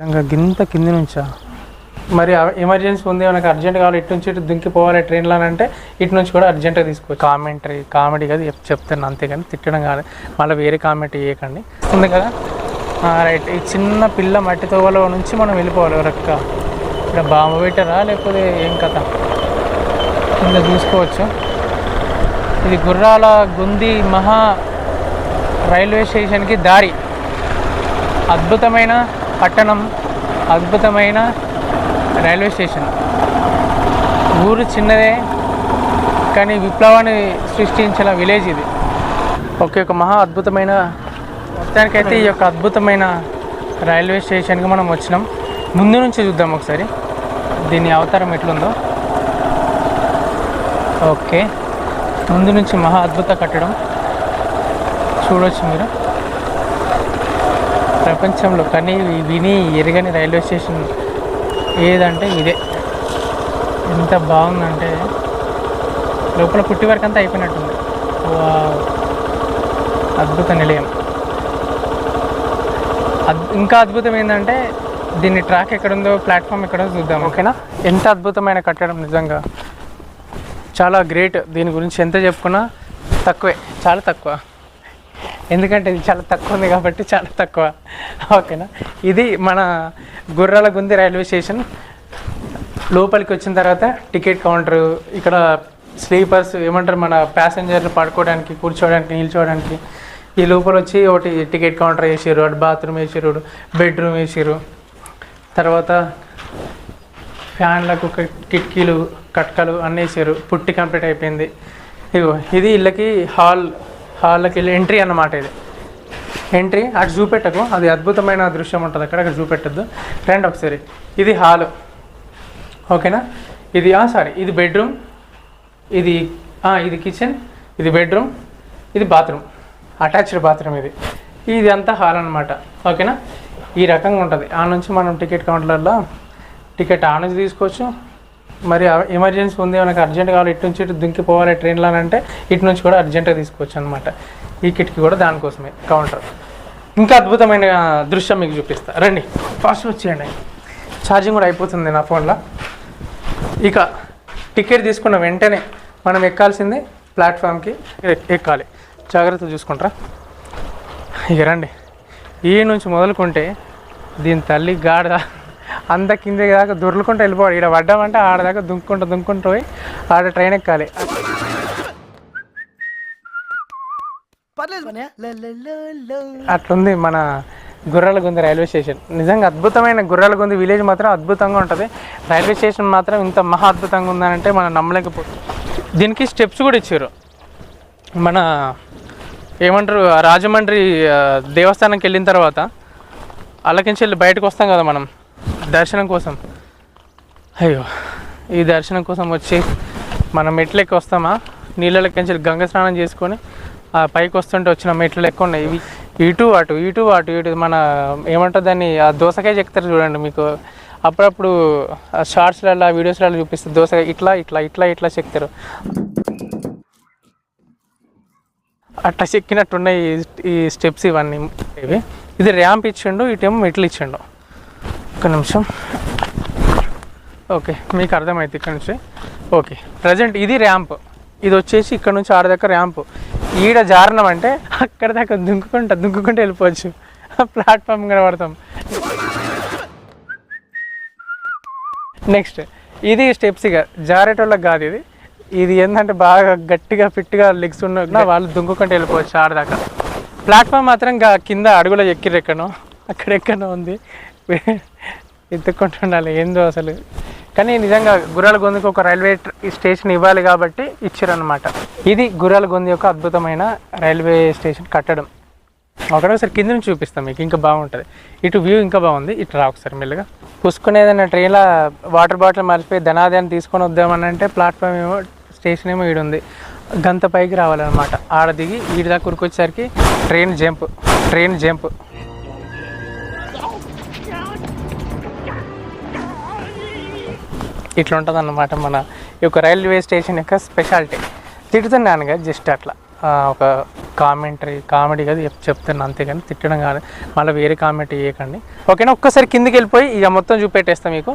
ఇంకా గింత కింది నుంచా? మరి ఎమర్జెన్సీ ఉంది మనకు అర్జెంట్ కావాలి ఇటు నుంచి ఇటు దుంకిపోవాలి ట్రైన్లో అని అంటే ఇటు నుంచి కూడా అర్జెంట్గా తీసుకోవచ్చు. కామెంటరీ కామెడీ కదా చెప్- చెప్తాను అంతేగాని తిట్టడం కాదు. మళ్ళీ వేరే కామెంట్ చేయకండి ఉంది కదా? రైట్ ఈ చిన్న పిల్ల మట్టి తోవలో నుంచి మనం వెళ్ళిపోవాలి రక్క ఇక్కడ బాంబు పెట్టారా? లేకపోతే ఏం కథ? కింద చూసుకోవచ్చు. ఇది గుర్రాల గుంది మహా రైల్వే స్టేషన్కి దారి. అద్భుతమైన పట్టణం అద్భుతమైన రైల్వే స్టేషన్. ఊరు చిన్నదే కానీ విప్లవాన్ని సృష్టించిన విలేజ్ ఇది. ఒకే ఒక మహా అద్భుతమైన మొత్తానికైతే ఈ యొక్క అద్భుతమైన రైల్వే స్టేషన్కి మనం వచ్చినాం. ముందు నుంచి చూద్దాం ఒకసారి. దీని అవతారం ఎట్లుందో. ఓకే. ముందు నుంచి మహా అద్భుత కట్టడం. చూడవచ్చు మీరు. ప్రపంచంలో కానీ విని ఎరగని రైల్వే స్టేషన్ ఏదంటే ఇదే. ఎంత బాగుందంటే లోపల పుట్టి వరకు అంతా అయిపోయినట్టుంది. వావ్. అద్భుత నిలయం. అద్ ఇంకా అద్భుతం ఏంటంటే దీని ట్రాక్ ఎక్కడుందో ప్లాట్ఫామ్ ఎక్కడో చూద్దాం. ఓకేనా? ఎంత అద్భుతమైన కట్టడం నిజంగా. చాలా గ్రేట్. దీని గురించి ఎంత చెప్పుకున్నా తక్కువే. చాలా తక్కువ. ఎందుకంటే ఇది చాలా తక్కువ ఉంది కాబట్టి చాలా తక్కువ. ఓకేనా? ఇది మన గుర్రాల గుంది రైల్వే స్టేషన్. లోపలికి వచ్చిన తర్వాత టికెట్ కౌంటర్ ఇక్కడ స్లీపర్స్ ఏమంటారు మన ప్యాసింజర్లు పడుకోవడానికి కూర్చోవడానికి నిల్చోవడానికి ఈ లోపల వచ్చి ఒకటి టికెట్ కౌంటర్ వేసారు అటు బాత్రూమ్ వేసారు బెడ్రూమ్ వేసారు తర్వాత ఫ్యాన్లకు కిటికీలు కట్కలు అన్నీ వేసారు పుట్టి కంప్లీట్ అయిపోయింది. ఇగో ఇది ఇళ్ళకి హాల్ హాల్లోకి వెళ్ళి ఎంట్రీ అన్నమాట ఇది. ఎంట్రీ అటు చూపెట్టకు. అది అద్భుతమైన దృశ్యం ఉంటుంది అక్కడ అక్కడ చూపెట్టద్దు. రండి ఒకసారి. ఇది హాలు. ఓకేనా? ఇది సారీ ఇది బెడ్రూమ్. ఇది ఇది కిచెన్. ఇది బెడ్రూమ్. ఇది బాత్రూమ్. అటాచ్డ్ బాత్రూమ్ ఇది. ఇది అంతా హాల్ అనమాట ఓకేనా? ఈ రకంగా ఉంటుంది. ఆ నుంచి మనం టికెట్ కౌంటర్లలో టికెట్ ఆ నుంచి తీసుకోవచ్చు. మరి ఎమర్జెన్సీ ఉంది మనకు అర్జెంట్ కావాలి ఇటు నుంచి ఇటు దుంకిపోవాలి ట్రైన్లో అని అంటే ఇటు నుంచి కూడా అర్జెంట్గా తీసుకోవచ్చు అనమాట ఈ కిటికీ కూడా దానికోసమే కౌంటర్ ఇంకా అద్భుతమైన దృశ్యం మీకు చూపిస్తా. రండి ఫాస్ట్ వచ్చేయండి. ఛార్జింగ్ కూడా అయిపోతుంది నా ఫోన్లో ఇక టికెట్ తీసుకున్న వెంటనే మనం ఎక్కాల్సింది ప్లాట్ఫామ్కి ఎక్కాలి. జాగ్రత్త చూసుకుంటారా. ఇక రండి. ఈ నుంచి మొదలుకుంటే దీని తల్లి గాడిద అంత కింద దాకా దొర్లుకుంటూ వెళ్ళిపోవాలి. ఇక్కడ పడ్డామంటే ఆడదాకా దుంకుంటూ దుంకుంటూ పోయి ఆడ ట్రైన్ ఎక్కాలి. అట్లుంది మన గుర్రాలగుంది రైల్వే స్టేషన్. నిజంగా అద్భుతమైన గుర్రాలగుంది విలేజ్ మాత్రం అద్భుతంగా ఉంటుంది. రైల్వే స్టేషన్ మాత్రం ఇంత మహా అద్భుతంగా ఉందనంటే మనం నమ్మలేకపోతుంది దీనికి స్టెప్స్ కూడా ఇచ్చారు. మన ఏమంటారు రాజమండ్రి దేవస్థానంకి వెళ్ళిన తర్వాత అల్లకించి వెళ్ళి బయటకు వస్తాం కదా మనం. దర్శనం కోసం. అయ్యో ఈ దర్శనం కోసం వచ్చి మనం మెట్లెక్కి వస్తామా? నీళ్ళకి గంగ స్నానం చేసుకొని ఆ పైకి వస్తుంటే వచ్చిన మెట్లు ఎక్కువ ఉన్నాయి. ఇవి ఇటు అటు ఇటు అటు ఇటు మన ఏమంటారు దాన్ని? ఆ దోసకాయ చెక్తారు చూడండి మీకు. అప్పుడప్పుడు షార్ట్స్లలో వీడియోస్లలో చూపిస్తారు దోసకాయ ఇట్లా ఇట్లా ఇట్లా ఇట్లా చెక్తారు. అట్లా చెక్కినట్టున్నాయి ఈ స్టెప్స్ ఇవన్నీ. ఇవి. ఇది ర్యాంప్ ఇచ్చిండు ఇటేమో మెట్లు ఇచ్చిండు. ఒక్క నిమిషం. ఓకే మీకు అర్థమైంది ఇక్కడ నుంచి. ఓకే ప్రజెంట్ ఇది ర్యాంప్. ఇది వచ్చేసి ఇక్కడ నుంచి ఆడ దాకా ర్యాంప్. ఈడ జారణం అంటే అక్కడ దాకా దుంకుకుంటా దుంకుకుంటూ వెళ్ళిపోవచ్చు. ప్లాట్ఫామ్ కనబడతాం. నెక్స్ట్ ఇది స్టెప్స్ ఇక. జారేటోళ్ళకి కాదు ఇది. ఇది ఏంటంటే బాగా గట్టిగా ఫిట్గా లెగ్స్ ఉన్న వాళ్ళు దుంకుకుంటూ వెళ్ళిపోవచ్చు ఆడదాకా ప్లాట్ఫామ్ మాత్రం ఇంకా కింద అడుగులో ఎక్కిరెక్కను అక్కడ ఎక్కడో ఉంది. ఎత్తుకుంటుండాలి ఏందో అసలు. కానీ నిజంగా గుర్రాల గొంతుకు ఒక రైల్వే స్టేషన్ ఇవ్వాలి కాబట్టి ఇచ్చారనమాట ఇది గుర్రాల గొంతు యొక్క అద్భుతమైన రైల్వే స్టేషన్ కట్టడం. ఒకటే ఒకసారి కింద నుంచి చూపిస్తాం మీకు ఇంకా బాగుంటుంది. ఇటు వ్యూ ఇంకా బాగుంది. ఇటు రా ఒకసారి మెల్లగా. పుసుకునేదన్న ట్రైన్లో వాటర్ బాటిల్ మర్చిపోయి ధనాదాన్ని తీసుకొని వద్దామని అంటే ప్లాట్ఫామ్ ఏమో స్టేషన్ ఏమో ఈడుంది. గంత పైకి రావాలన్నమాట. ఆడ దిగి వీడి దాకా ఉరికొచ్చేసరికి ట్రైన్ జంప్ ట్రైన్ జంప్. ఇట్లా ఉంటుంది అన్నమాట మన ఈ యొక్క రైల్వే స్టేషన్ యొక్క స్పెషాలిటీ. తిడుతున్నాను కదా జస్ట్ అట్లా. ఒక కామెంటరీ కామెడీ కదా చెప్ చెప్తాను అంతేగాని తిట్టడం కాదు. మళ్ళీ వేరే కామెంట్ చేయకండి. ఓకేనా? ఒక్కసారి కిందికి వెళ్ళిపోయి ఇక మొత్తం చూపెట్టేస్తాం మీకు.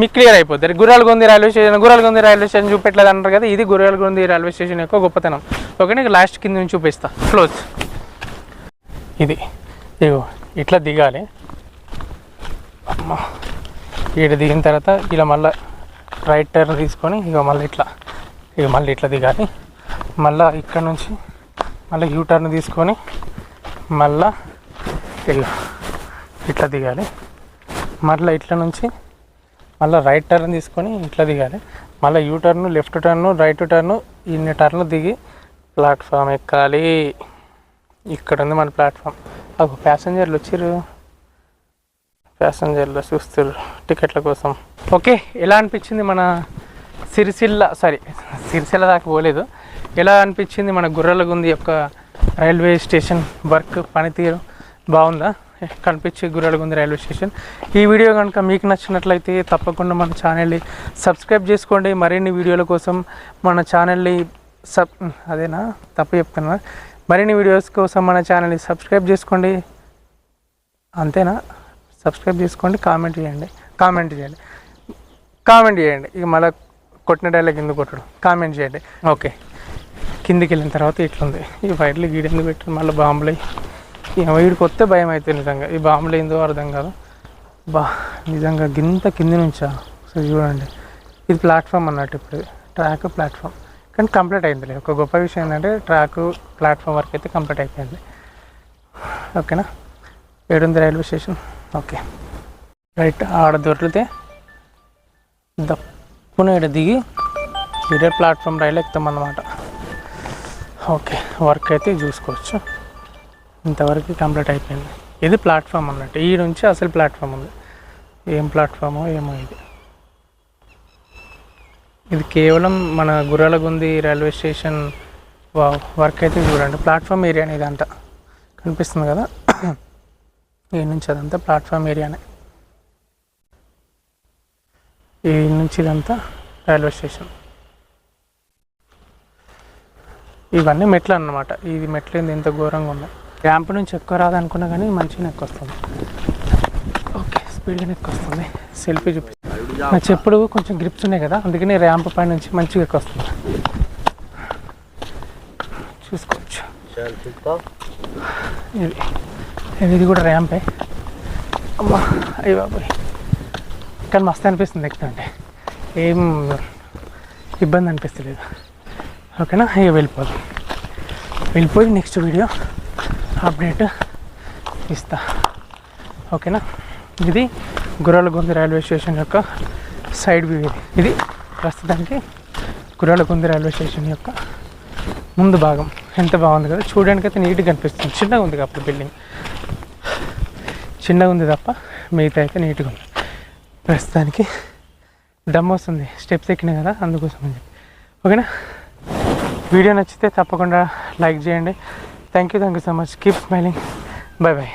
మీకు క్లియర్ అయిపోతుంది Gurralagondi railway station Gurralagondi railway station చూపెట్టలేదు అంటారు కదా ఇది గురాలగొంది రైల్వే స్టేషన్ యొక్క గొప్పతనం. ఓకేనా? లాస్ట్ కింద నుంచి చూపిస్తా. క్లోజ్. ఇది. ఇగో ఇట్లా దిగాలి. అమ్మ. ఈడ దిగిన తర్వాత ఇలా మళ్ళీ రైట్ టర్న్ తీసుకొని ఇక మళ్ళీ ఇట్లా ఇక మళ్ళీ ఇట్లా దిగాలి. మళ్ళీ ఇక్కడ నుంచి మళ్ళీ యూ టర్న్ తీసుకొని మళ్ళా ఇక ఇట్లా దిగాలి. మళ్ళీ ఇట్లా నుంచి మళ్ళీ రైట్ టర్న్ తీసుకొని ఇట్లా దిగాలి. మళ్ళీ U turn left turn right turn ఇన్ని టర్న్లు దిగి ప్లాట్ఫామ్ ఎక్కాలి. ఇక్కడ ఉంది మన ప్లాట్ఫామ్ ఒక ప్యాసింజర్లు వచ్చిర్రు. ప్యాసింజర్లు చూస్తారు టికెట్ల కోసం. ఓకే ఎలా అనిపించింది మన సిరిసిల్ల సారీ సిరిసిల్ల దాకా పోలేదు. ఎలా అనిపించింది మన గుర్రలగుంది యొక్క రైల్వే స్టేషన్ వర్క్ పనితీరు? బాగుందా? కనిపించే గుర్రలగుంది రైల్వే స్టేషన్. ఈ వీడియో కనుక మీకు నచ్చినట్లయితే తప్పకుండా మన ఛానల్ని సబ్స్క్రైబ్ చేసుకోండి. మరిన్ని వీడియోల కోసం మన ఛానల్ని సబ్ అదేనా? తప్పు చెప్తున్నా. మరిన్ని వీడియోస్ కోసం మన ఛానల్ని సబ్స్క్రైబ్ చేసుకోండి. అంతేనా? సబ్స్క్రైబ్ చేసుకోండి కామెంట్ చేయండి కామెంట్ చేయండి. కామెంట్ చేయండి. ఇక మళ్ళీ కొట్టిన డైలాగ్ ఎందుకు కొట్టడం? కామెంట్ చేయండి. ఓకే. కిందికి వెళ్ళిన తర్వాత ఇట్లుంది. ఈ వైర్లు గీడు ఎందుకు పెట్టారు? మళ్ళీ బాంబులు వీడికి వస్తే భయం అవుతుంది నిజంగా. ఈ బాంబులు ఏందో అర్థం కాదు. బా నిజంగా గింత కింది నుంచా? సో చూడండి. ఇది ప్లాట్ఫామ్ అన్నట్టు ఇప్పుడు. Track platform. కానీ కంప్లీట్ అయిందిలే. ఒక గొప్ప విషయం ఏంటంటే ట్రాక్ ప్లాట్ఫామ్ వరకు అయితే కంప్లీట్ అయిపోయింది. ఓకేనా? ఏడుంది రైల్వే స్టేషన్? ఓకే. రైట్ ఆడ దొరికితే దప్పున ఈడ దిగి వేరే ప్లాట్ఫామ్ రైలు ఎక్కుతాం ఓకే వర్క్ అయితే చూసుకోవచ్చు. ఇంతవరకు కంప్లీట్ అయిపోయింది. ఇది ప్లాట్ఫామ్ అన్నట్టు. ఈ నుంచి అసలు ప్లాట్ఫామ్ ఉంది. ఏం ప్లాట్ఫామో ఏమో ఇది. ఇది కేవలం మన గుర్రాలగుంది రైల్వే స్టేషన్. వా- వర్క్ అయితే చూడండి. ప్లాట్ఫామ్ ఏరియా ఇదంతా. కనిపిస్తుంది కదా? ఈ నుంచి అదంతా ప్లాట్ఫామ్ ఏరియానే. ఈ నుంచి ఇదంతా రైల్వే స్టేషన్. ఇవన్నీ మెట్లు అన్నమాట. ఇది మెట్లు ఏంది? ఇంత ఘోరంగా ఉన్నాయి. ర్యాంప్ నుంచి ఎక్కువ రాదనుకున్నా కానీ మంచిగా ఎక్కువ వస్తుంది. ఓకే స్పీడ్గా ఎక్కువ వస్తుంది. సెల్ఫీ చూపి నా చెప్పుడు కొంచెం గ్రిప్స్ ఉన్నాయి కదా అందుకని ర్యాంప్ పై నుంచి మంచిగా ఎక్కువ వస్తుంది. చూసుకోవచ్చు. ఇది. ఇది- కూడా ర్యాంపే అమ్మా అయ్యి బాబాయ్. కానీ మస్తు అనిపిస్తుంది ఎక్కుతుంటే ఏం ఇబ్బంది అనిపిస్తలేదు. ఓకేనా? ఇక వెళ్ళిపోదాం. వెళ్ళిపోయి నెక్స్ట్ వీడియో అప్డేట్ ఇస్తా. ఓకేనా? ఇది గుర్రాలగొంది రైల్వే స్టేషన్ యొక్క సైడ్ వ్యూ ఇది. ఇది ప్రస్తుతానికి గుర్రాలగొంది రైల్వే స్టేషన్ యొక్క ముందు భాగం. ఎంత బాగుంది కదా? చూడడానికి అయితే నీట్గా అనిపిస్తుంది. చిన్నగా ఉంది అప్పుడు బిల్డింగ్ చిన్నగా ఉంది తప్ప మిగతా అయితే నీట్గా ఉంది. ప్రస్తుతానికి దమ్ వస్తుంది. స్టెప్స్ ఎక్కినాయి కదా అందుకోసం అని చెప్పి. ఓకేనా? వీడియో నచ్చితే తప్పకుండా లైక్ చేయండి. Thank you thank you so much keep smiling bye bye